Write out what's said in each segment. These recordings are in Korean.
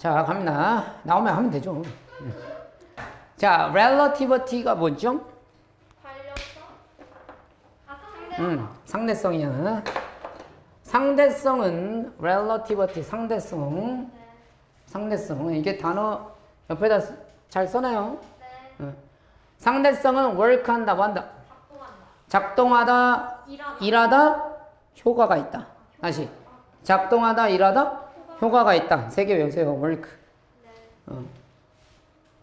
자, 갑니다. 나오면 하면 되죠. 음. 자, relativity가 뭐죠? 음, 상대성이야. 상대성은 relativity, 상대성. 네. 상대성. 이게 단어 옆에다 쓰- 잘 써놔요. 네. 어. 상대성은 work한다, 뭐 한다. 작동한다. 작동하다, 일하다. 일하다, 효과가 있다. 다시. 작동하다, 일하다, 효과가 있다. 세개 외우세요. work. 네. 어.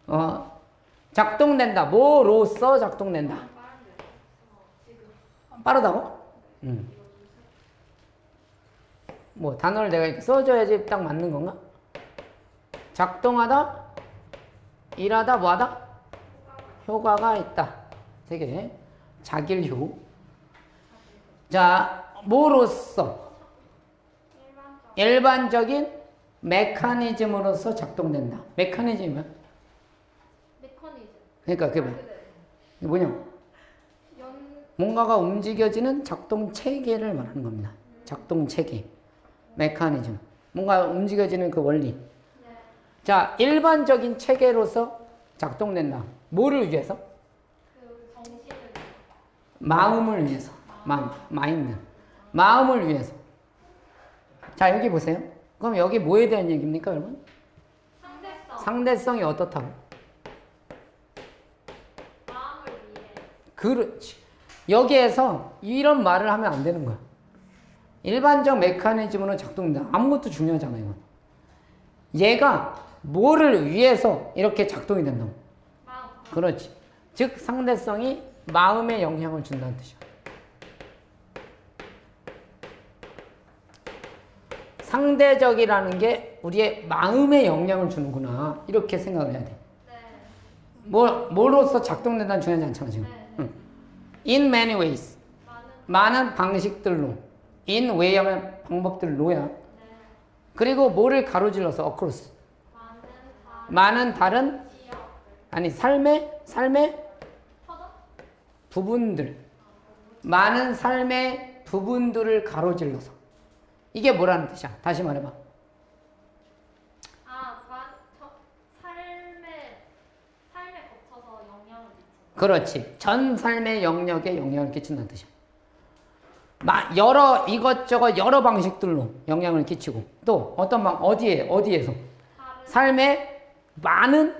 어. 작동된다. 뭐로써 작동된다. 빠르다고? 음. 뭐 단어를 내가 이렇게 써줘야지 딱 맞는 건가? 작동하다, 일하다, 뭐하다? 효과가 있다. 세 개. 자길효. 자, 뭐로써? 일반적. 일반적인 메커니즘으로서 작동된다. 메커니즘은? 메커니즘. 그러니까 그게 뭐- 그대. 뭐냐? 연. 뭔가가 움직여지는 작동 체계를 말하는 겁니다. 작동 체계, 메커니즘. 뭔가 움직여지는 그 원리. 네. 자, 일반적인 체계로서 작동된다. 뭐를 위해서? 그 정신을. 마음을 위해서. 마음, 마인드. 마음을 위해서. 자, 여기 보세요. 그럼 여기 뭐에 대한 얘기입니까, 여러분? 상대성. 상대성이 어떻다고? 마음을 위해. 그렇지. 여기에서 이런 말을 하면 안 되는 거야. 일반적 메커니즘으로 작동된다. 아무것도 중요하잖아, 이건. 얘가 뭐를 위해서 이렇게 작동이 된다고. 마음. 그렇지. 즉, 상대성이 마음에 영향을 준다는 뜻이야. 상대적이라는 게 우리의 마음에 영향을 주는구나. 이렇게 생각을 해야 돼. 네. 뭐, 뭐로서 작동된다는 중요하지 않잖아, 지금. 네. 응. In many ways. 많은. 많은 방식들로. in way 하면 방법들로야. 네. 그리고 뭐를 가로질러서 across. 많은 다. 많은 다른. 아니 삶의 삶의? 부분들. 많은 삶의 부분들을 가로질러서. 이게 뭐라는 뜻이야? 다시 말해봐. 아, 관, 저, 삶에, 삶에 거쳐서 영향을 미치는. 그렇지. 전 삶의 영역에 영향을 끼친다는 뜻이야. 마, 여러 이것저것 여러 방식들로 영향을 끼치고 또 어떤 방 어디에 어디에서 삶의 많은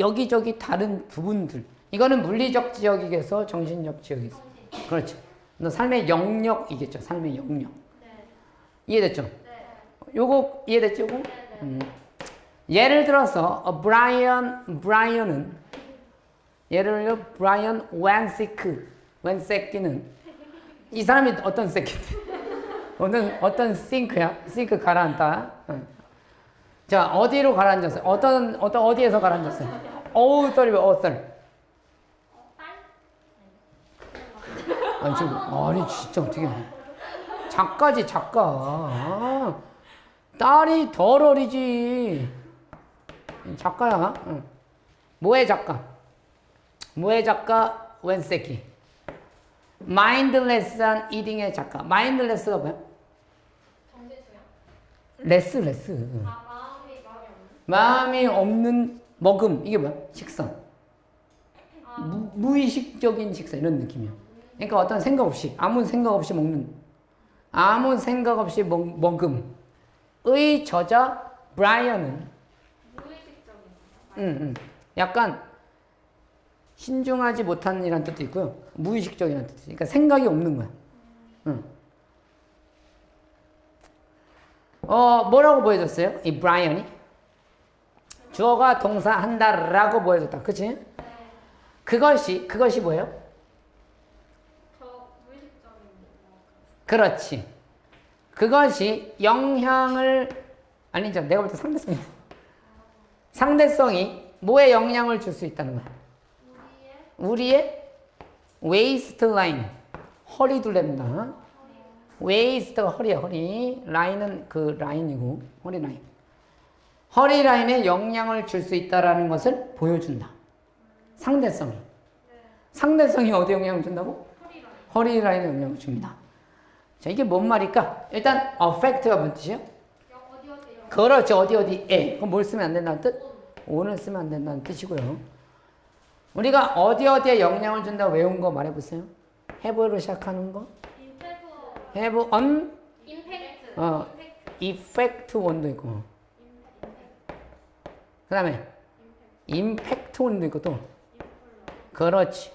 여기저기 다른 부분들. 이거는 물리적 지역이겠어, 정신적 지역이겠어. 그렇죠. 너 삶의 영역이겠죠. 삶의 영역. 네. 이해됐죠? 네. 요거 이해됐죠? 네. 네. 음. 예를 들어서 어, 브라이언 브라이언은 예를 들어 브라이언 웬시크 웬세키는 이 사람이 어떤 새끼인데? 어떤 어떤 싱크야? 싱크 가라앉다. 응. 자 어디로 가라앉았어요? 어떤 어떤 어디에서 가라앉았어요? 어우썰이 어우썰. 어, 딸? 아니 지금 아니 진짜 어떻게 작가지 작가. 아, 딸이 덜 어리지. 작가야. 응. 뭐의 작가? 뭐의 작가? 웬세키. 마인드레스한 이딩의 작가. 마인드레스가 뭐야? 레스 레스. 아, 마음이, 마음이 없는. 마음이 없는 먹음 이게 뭐야? 식사. 아, 무, 무의식적인 식사 이런 느낌이야. 그러니까 어떤 생각 없이 아무 생각 없이 먹는 아무 생각 없이 먹, 먹음의 저자 브라이언은 무의식적인. 음, 음. 약간 신중하지 못한이라는 뜻도 있고요. 무의식적이라는 뜻도 있어요. 그러니까 생각이 없는 거야. 음. 어, 뭐라고 보여줬어요? 이 브라이언이? 주어가 동사 한다라고 보여줬다. 그치? 네. 그것이, 그것이 뭐예요? 저 무의식적인. 뭐, 그렇지. 그것이 영향을, 아니죠. 내가 볼 때 상대성이. 상대성이 뭐에 영향을 줄 수 있다는 거야? 우리의 웨이스트 라인 허리 둘레입니다. 웨이스트가 허리야 허리 라인은 그 라인이고 허리 라인 허리 라인에 영향을 줄 수 있다라는 것을 보여준다. 상대성이 상대성이 어디 영향을 준다고? 허리 라인에 영향을 줍니다. 자 이게 뭔 말일까? 일단 affect가 뭔 뜻이에요? 영, 어디 어디에 그럼 뭘 쓰면 안 된다는 뜻? on을 쓰면 안 된다는 뜻이고요. 우리가 어디 어디에 영향을 준다 외운 거 말해보세요. have로 시작하는 거. 임팩트. have on 임팩트. 어. effect on도 있고. 그 다음에 impact on도 있고 또. 그렇지.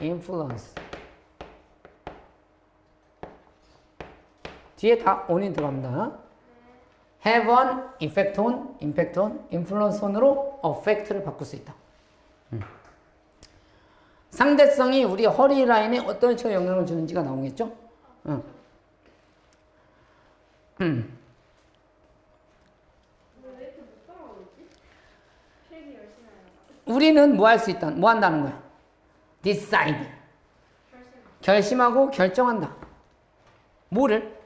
influence. 뒤에 다 on이 들어갑니다. have on, effect on, impact on, influence on으로 affect를 바꿀 수 있다. 음. 상대성이 우리 허리 라인에 어떤 식으로 영향을 주는지가 나오겠죠? 응. 음. 우리는 뭐 할 수 있다? 뭐 한다는 거야? decide. 결심하고 결정한다. 뭐를?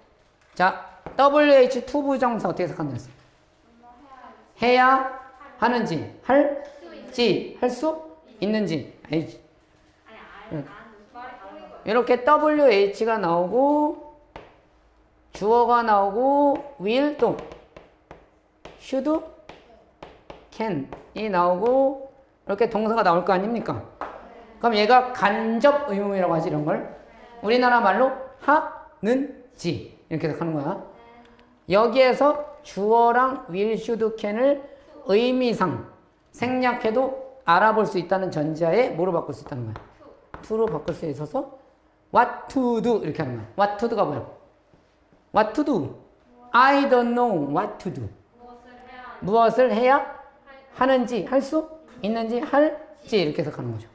자, WH 투부 정사 어떻게 했어? 해야 하는지, 할지, 할 수 있는지. 에이. 이렇게 WH가 나오고 주어가 나오고 will 또 should can이 나오고 이렇게 동사가 나올 거 아닙니까? 그럼 얘가 간접 의문이라고 하지 이런 걸 우리나라 말로 하는지 이렇게 해석하는 거야. 여기에서 주어랑 will, should, can을 의미상 생략해도 알아볼 수 있다는 전제하에 뭐로 바꿀 수 있다는 거야? to로 바꿀 수 있어서 what to do 이렇게 하는 거야. what to do가 뭐야? what to do? I don't know what to do. 무엇을 해야 하는지 할 수 있는지 할지 이렇게 해석하는 거죠.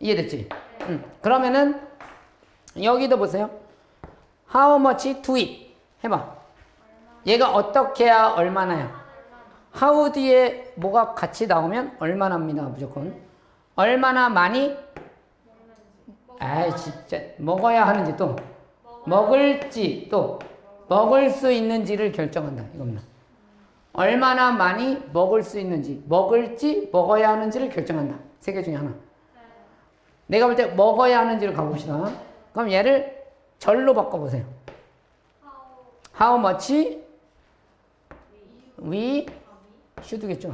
이해됐지? 응. 그러면은 여기도 보세요. How much to it? 해봐. 얘가 어떻게 해야 얼마나요? How 뒤에 뭐가 같이 나오면 얼마나입니다. 무조건. 얼마나 많이? 아 진짜 먹어야 하는지 또 먹을지 또 먹을 수 있는지를 결정한다 이겁니다. 얼마나 많이 먹을 수 있는지 먹을지 먹어야 하는지를 결정한다. 세 개 중에 하나. 내가 볼 때 먹어야 하는지를 가봅시다. 그럼 얘를 절로 바꿔보세요. How much we should겠죠.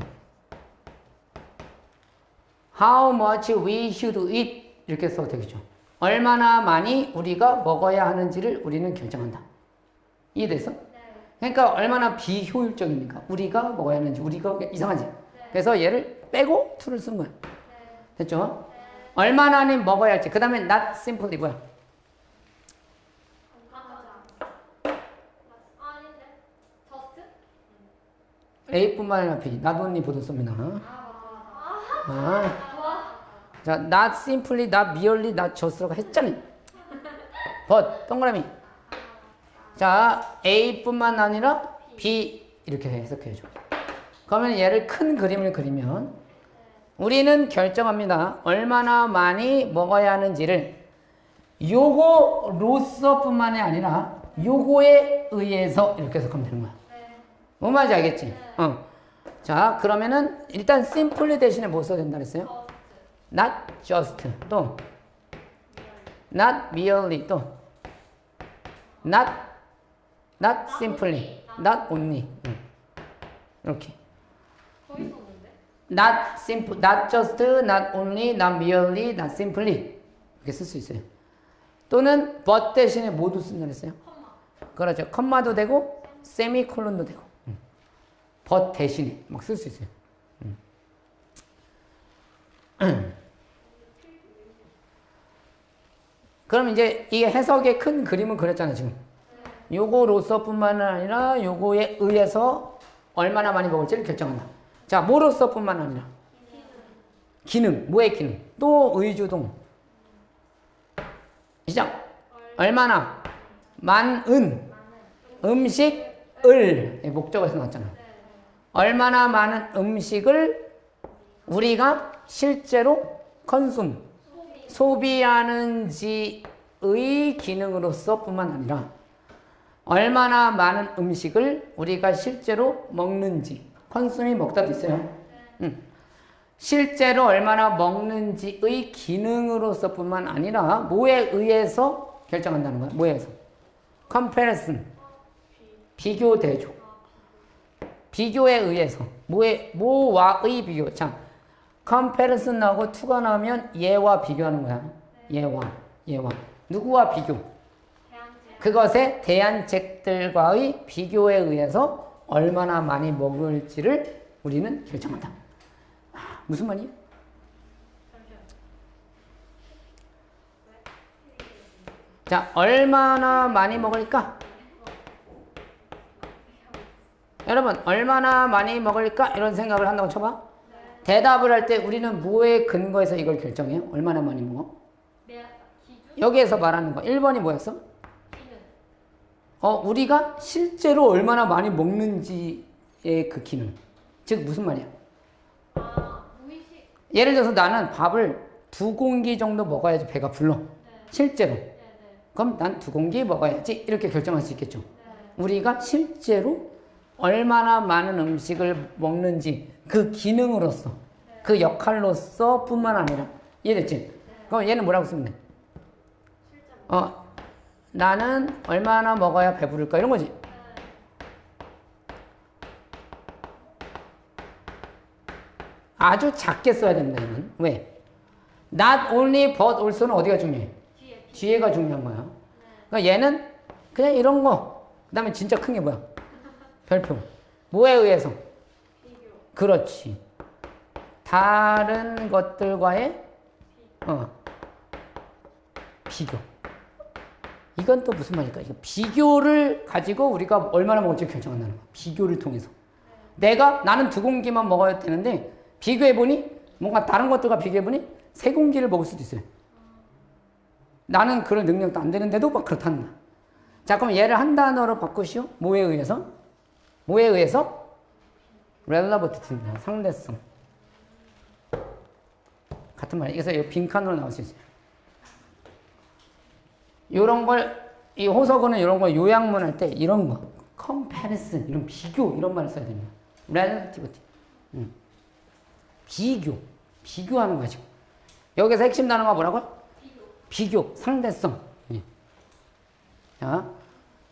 How much we should eat 이렇게 써도 되겠죠. 얼마나 많이 우리가 먹어야 하는지를 우리는 결정한다. 이해됐어? 그러니까 얼마나 비효율적입니까? 우리가 먹어야 하는지 우리가 이상하지. 그래서 얘를 빼고 to를 쓴 거야. 됐죠? 얼마나는 먹어야 할지. 그 다음에 not simply 뭐야? 아닌데. 저스트? A뿐만 아니라 B. not only 보도 씁니다. 아 아. 와. 자, not simply, not merely, not just라고 했잖아요. but 동그라미. 자, A뿐만 아니라 B 이렇게 해석해야죠. 그러면 얘를 큰 그림을 그리면 우리는 결정합니다. 얼마나 많이 먹어야 하는지를 요거로서 뿐만이 아니라 요거에 의해서 이렇게 해석하면 되는 거야. 뭔 말인지 알겠지? 어. 자, 그러면은 일단 simply 대신에 뭐 써야 된다 그랬어요? not just 또 not merely 또 not not simply not only 응. 이렇게 not simple not just not only not merely not simply 이렇게 쓸 수 있어요 또는 but 대신에 모두 쓴다 그랬어요 그렇죠 컴마도 되고 세미콜론도 되고 응. But 대신에 막 쓸 수 있어요 그럼 이제 이 해석의 큰 그림을 그렸잖아요, 지금. 요거로서 뿐만 아니라 요거에 의해서 얼마나 많이 먹을지를 결정한다. 자, 뭐로서 뿐만 아니라 기능, 뭐의 기능? 또 의주동. 시작. 얼마나 많은 음식을 예, 목적어에서 나왔잖아. 얼마나 많은 음식을 우리가 실제로 컨숨 소비하는지의 기능으로서 뿐만 아니라 얼마나 많은 음식을 우리가 실제로 먹는지 컨숨이 먹다도 있어요. 음. 실제로 얼마나 먹는지의 기능으로서 뿐만 아니라 뭐에 의해서 결정한다는 거야. 뭐에 의해서? comparison 비교 대조 비교에 의해서 뭐에 뭐와의 비교. 자, comparison 나오고 to가 나오면 얘와 비교하는 거야. 얘와 얘와 누구와 비교? 그것에 대한 잭들과의 비교에 의해서 얼마나 많이 먹을지를 우리는 결정한다. 아, 무슨? 잠시만요. 자, 얼마나 많이 먹을까? 여러분, 얼마나 많이 먹을까? 이런 생각을 한다고 쳐봐. 대답을 할 때 우리는 뭐에 근거해서 이걸 결정해요? 얼마나 많이 먹어? 매 기준 여기에서 말하는 거. 1번이 뭐였어? 기능 어, 우리가 실제로 얼마나 많이 먹는지의 그 기능. 즉, 무슨 말이야? 아 예를 들어서 나는 밥을 두 공기 정도 먹어야지 배가 불러. 네 실제로. 네 네 그럼 난 두 공기 먹어야지. 이렇게 결정할 수 있겠죠. 네. 우리가 실제로 얼마나 많은 음식을 먹는지 그 기능으로서 그 역할로서 뿐만 아니라 이해됐지? 그럼 얘는 뭐라고 쓰면 돼? 어, 나는 얼마나 먹어야 배부를까? 이런 거지. 아주 작게 써야 된다, 얘는. 왜? Not only but also는 어디가 중요해? 뒤에 비 뒤에 가 중요한 거야. 그러니까 얘는 그냥 이런 거. 그 다음에 진짜 큰 게 뭐야? 별표. 뭐에 의해서? 그렇지. 다른 것들과의 어, 비교. 이건 또 무슨 말일까? 이거 비교를 가지고 우리가 얼마나 먹을지 결정한다는 거야. 비교를 통해서. 내가 나는 두 공기만 먹어야 되는데 비교해 보니 뭔가 다른 것들과 비교해 보니 세 공기를 먹을 수도 있어요. 나는 그럴 능력도 안 되는데도 막 그렇다는 거야. 자, 그럼 얘를 한 단어로 바꾸시오. 뭐에 의해서? 뭐에 의해서? relativity입니다. 상대성. 같은 말. 그래서 이 빈칸으로 나올 수 있어요. 이런 걸, 이 호석어는 이런 걸 요약문 할 때 이런 거, comparison, 이런 비교, 이런 말을 써야 됩니다. relativity. 음. 비교. 비교하는 거죠. 여기서 핵심 단어가 뭐라고요? 비교 비교, 상대성. 예. 자,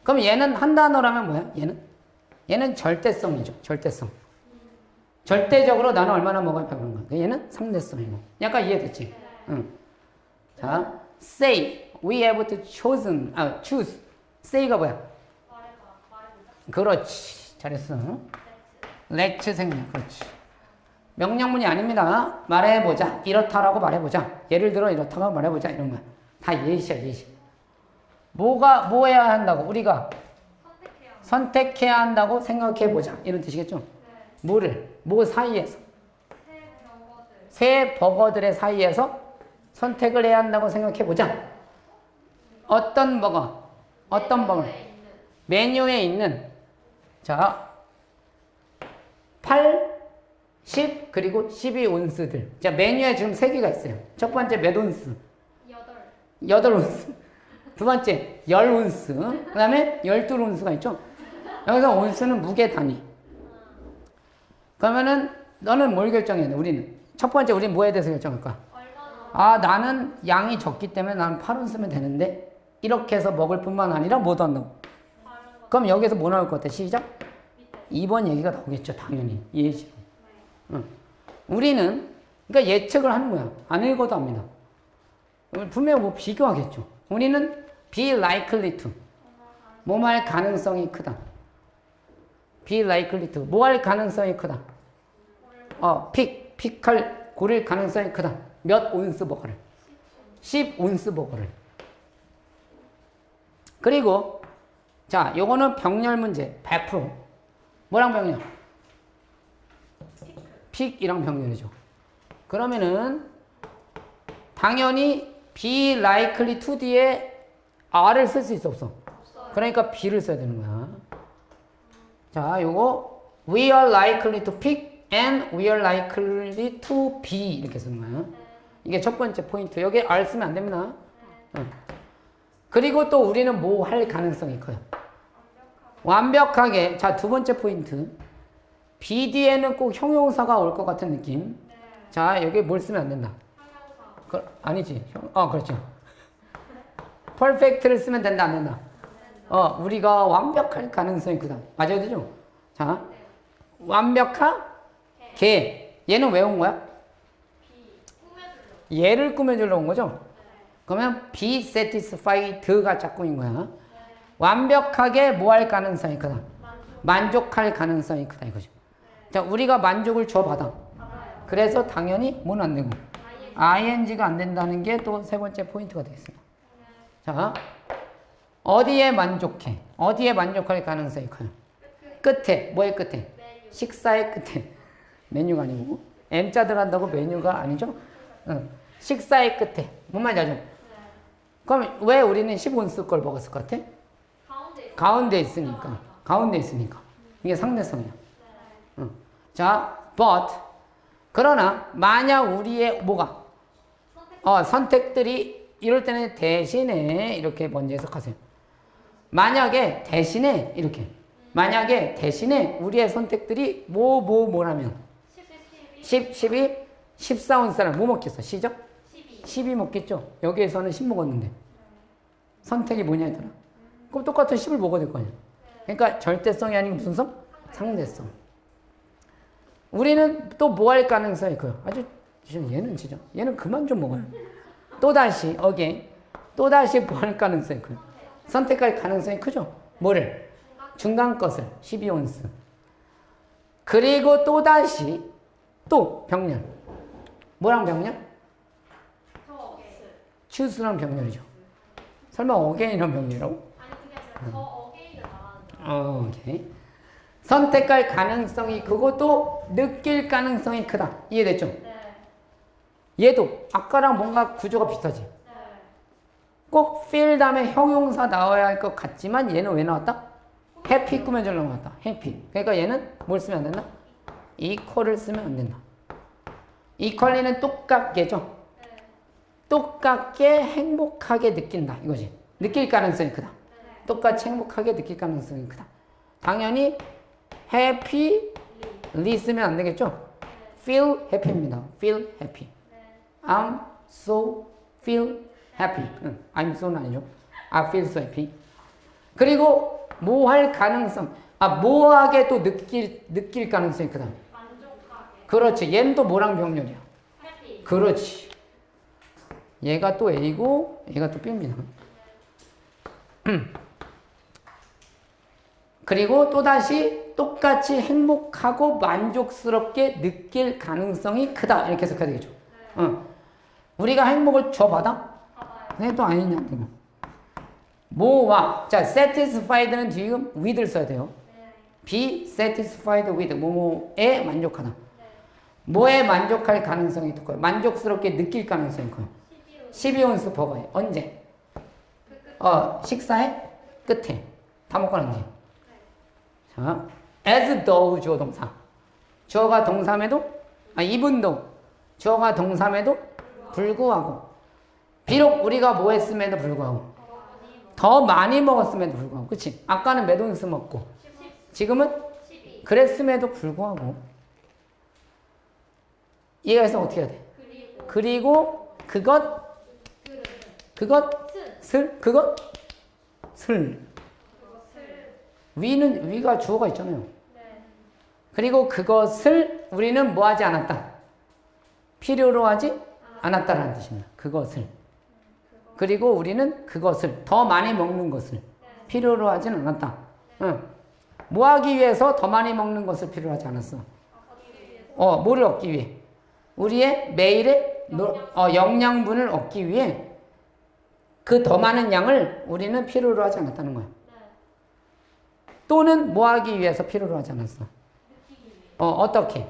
그럼 얘는 한 단어라면 뭐야? 얘는? 얘는 절대성이죠. 절대성. 절대적으로 나는 얼마나 먹어야 배부른 거야. 얘는 상대성이고. 약간 이해됐지? 응. 자, say, we have to chosen, 아, choose. say가 뭐야? 그렇지. 잘했어. let's 생략. 그렇지. 명령문이 아닙니다. 말해보자. 이렇다라고 말해보자. 예를 들어 이렇다고 말해보자. 이런 거야. 다 예시야, 예시. 뭐가, 뭐 해야 한다고? 우리가 선택해야 한다고 생각해 보자. 이런 뜻이겠죠? 네 뭐를? 뭐 사이에서? 새 버거들의 사이에서 선택을 해야 한다고 생각해 보자. 어떤 버거? 어떤 버거? 메뉴에 있는 자 8, 10 그리고 12온스들. 자 메뉴에 지금 세 개가 있어요. 첫 번째 몇 온스? 여덟 8온스. 두 번째 10온스. 그 다음에 12온스가 있죠. 여기서 온스는 무게 단위. 그러면은 너는 뭘 결정해야 돼? 우리는 첫 번째 우리 뭐에 대해서 결정할까? 아 나는 양이 적기 때문에 나는 8온 쓰면 되는데 이렇게 해서 먹을 뿐만 아니라. 다른 것 그럼 여기서 뭐 나올 것 같아? 시작. 밑에 2번 얘기가 나오겠죠, 당연히. 예시로. 응. 우리는, 그러니까 예측을 하는 거야. 안 읽어도 압니다. 분명히 뭐 비교하겠죠. 우리는 be likely to. 뭐할 가능성이 크다. Be likely to. 뭐 할 가능성이 크다. 어, 픽, 픽할, 고를 가능성이 크다. 몇 온스 버거를. 10 온스 버거를. 그리고, 자, 요거는 병렬 문제. 100%. 뭐랑 병렬? 픽이랑 병렬이죠. 그러면은 당연히 be likely to 뒤에 R을 쓸 수 있어 없어? 그러니까 B를 써야 되는 거야. 자, 요거 we are likely to pick and we are likely to be 이렇게 쓰는 거야. 이게 첫 번째 포인트. 여기 R 쓰면 안 됩니다. 응. 그리고 또 우리는 뭐 할 가능성이 커요. 완벽하게. 자, 두 번째 포인트. be 뒤에는 꼭 형용사가 올 것 같은 느낌. 자, 여기 뭘 쓰면 안 된다. 그, 아니지. 형, 어, 그렇죠. 퍼펙트를 쓰면 된다, 안 된다? 어, 우리가 완벽할 가능성이 크다. 맞아야 되죠? 자, 완벽하게. 얘는 왜 온 거야? 얘를 꾸며주러 온 거죠? 그러면 be satisfied가 짝꿍인 거야. 완벽하게 뭐 할 가능성이 크다. 만족할 가능성이 크다 이거죠. 자, 우리가 만족을 줘받아. 그래서 당연히 뭐는 안 되고 ing가 안 된다는 게 또 세 번째 포인트가 되겠습니다. 자, 어디에 만족해? 어디에 만족할 가능성이 커요? 끝에, 뭐의 끝에? 식사의 끝에. 메뉴가 아니고 M자 들어간다고 메뉴가 아니죠? 응. 식사의 끝에. 뭔 말인지 알죠? 그럼 왜 우리는 10원 쓸걸 먹었을 것 같아? 가운데 있으니까. 가운데 있으니까. 이게 상대성이야. 응. 자, but 그러나 만약 우리의 뭐가 어, 선택들이 이럴 때는 대신에 이렇게 먼저 해석하세요. 만약에 대신에 이렇게 만약에 대신에 우리의 선택들이 뭐 뭐 뭐 라면 10, 12, 10, 12, 14온 사람 뭐 먹겠어? 시죠? 12. 10이 먹겠죠? 여기에서는 10 먹었는데 선택이 뭐냐 했더라? 그럼 똑같은 10을 먹어야 될 거 아니야. 그러니까 절대성이 아니고 무슨 성? 상대성. 우리는 또 뭐 할 가능성이 커요. 아주 진짜 얘는 진짜 얘는 그만 좀 먹어요. 또 다시 어게 또 다시 뭐 할 가능성이 커요. 선택할 가능성이 크죠. 뭐를 중간 것을 12온스. 그리고 또 다시 또 병렬. 뭐랑 병렬? 추수랑 병렬이죠. 설마 어게인이랑 병렬이라고? 어, 오케이. 선택할 가능성이 그것도 느낄 가능성이 크다. 이해됐죠? 네. 얘도 아까랑 뭔가 구조가 비슷하지. 네. 꼭 feel 다음에 형용사 나와야 할 것 같지만 얘는 왜 나왔다? happy 꾸며주려고 나왔다. happy. 그러니까 얘는 뭘 쓰면 안 된다? equal을 쓰면 안 된다. equally는 똑같게죠. 네. 똑같게 행복하게 느낀다. 이거지. 느낄 가능성이 크다. 똑같이 행복하게 느낄 가능성이 크다. 당연히 happyly 쓰면 안 되겠죠? feel happy입니다. feel happy. 네. I'm so feel happy. 응, I'm so는 아니죠. I feel so happy. 그리고 뭐할 가능성, 아, 뭐하게 또 느낄, 느낄 가능성이 크다. 만족하게. 그렇지. 얘는 또 뭐랑 병렬이야? 그렇지. 얘가 또 A고 얘가 또 B입니다. 그리고 또다시 똑같이 행복하고 만족스럽게 느낄 가능성이 크다. 이렇게 해석해야 되겠죠. 어. 우리가 행복을 줘받아? 또 아니냐. 이거. 뭐와 자, satisfied는 지금 with를 써야 돼요. 네. be satisfied with 뭐뭐에 만족하다. 네. 뭐에 만족할 가능성이 더 커요? 만족스럽게 느낄 가능성이 커요. 12호. 12온스 버거에 언제? 어 식사의 끝에 다 먹고 난 뒤에. 자, as though 주어 동사. 주어가 동사에도 아 이분도 주어가 동사에도 불구하고 비록 우리가 뭐 했음에도 불구하고 더 많이 먹었음에도 불구하고 그치? 아까는 몇 온스 먹고 10, 지금은 12. 그랬음에도 불구하고 이해해서 어떻게 해야 돼? 그리고 그것. 그것을 스. 그것을 그것을. 위는 위가 주어가 있잖아요. 네. 그리고 그것을 우리는 뭐 하지 않았다. 필요로 하지 않았다라는 뜻입니다. 그것을. 그리고 우리는 그것을 더 많이 먹는 것을 필요로 하진 않았다. 응. 뭐 하기 위해서 더 많이 먹는 것을 필요로 하지 않았어. 어, 뭐를 얻기 위해? 우리의 매일의 노- 어, 영양분을 얻기 위해 그 더 많은 양을 우리는 필요로 하지 않았다는 거야. 네. 또는 뭐 하기 위해서 필요로 하지 않았어. 어, 어떻게?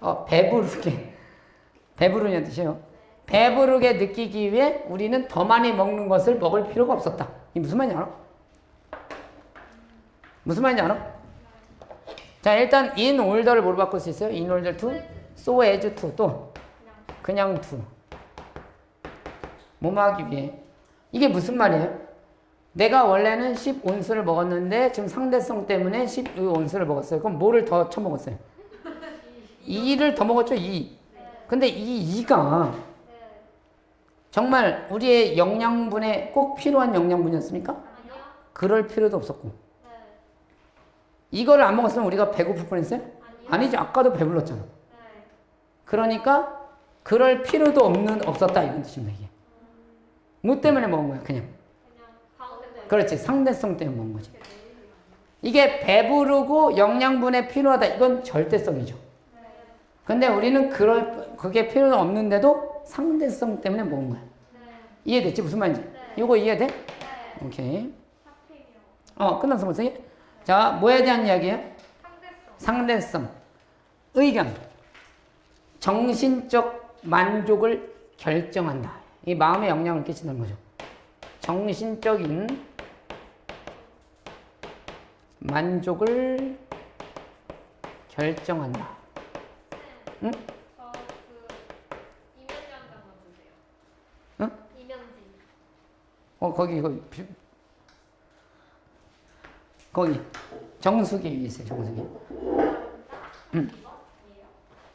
어, 배부르게. 배부르냐는 뜻이에요. 배부르게 느끼기 위해 우리는 더 많이 먹는 것을 먹을 필요가 없었다. 이 무슨 말인지 알아? 무슨 말인지 알아? 자, 일단 in order를 뭐로 바꿀 수 있어요? in order to, so as to, 또 그냥. to. 뭐뭐 하기 위해. 이게 무슨 말이에요? 내가 원래는 10온스를 먹었는데 지금 상대성 때문에 12온스를 먹었어요. 그럼 뭐를 더 쳐먹었어요? 2를 더 먹었죠, 2. 근데 이 2가 네. 정말 우리의 영양분에 꼭 필요한 영양분이었습니까? 그럴 필요도 없었고. 네. 이거를 안 먹었으면 우리가 배고플 뻔했어요? 아니지 아까도 배불렀잖아. 네. 그러니까 그럴 필요도 없는 없었다 이런 뜻입니다 이게. 뭐 때문에 먹은 거야 그냥. 그렇지 상대성 때문에 먹은 거지. 이게 배부르고 영양분에 필요하다 이건 절대성이죠. 근데 우리는 그럴 그게 필요는 없는데도 상대성 때문에 먹은 거야. 네. 이해됐지 무슨 말인지? 네. 이거 이해돼? 네. 오케이. 어 끝났어 벌써? 자 뭐에 대한 이야기예요? 상대성. 상대성, 의견, 정신적 만족을 결정한다. 이 마음에 영향을 끼치는 거죠. 정신적인 만족을 결정한다. 응? 저그 이면지 한 장만 주세요. 응? 이면지. 어 거기 거기 비- 거기 정수기 있어요. 정수기. 이거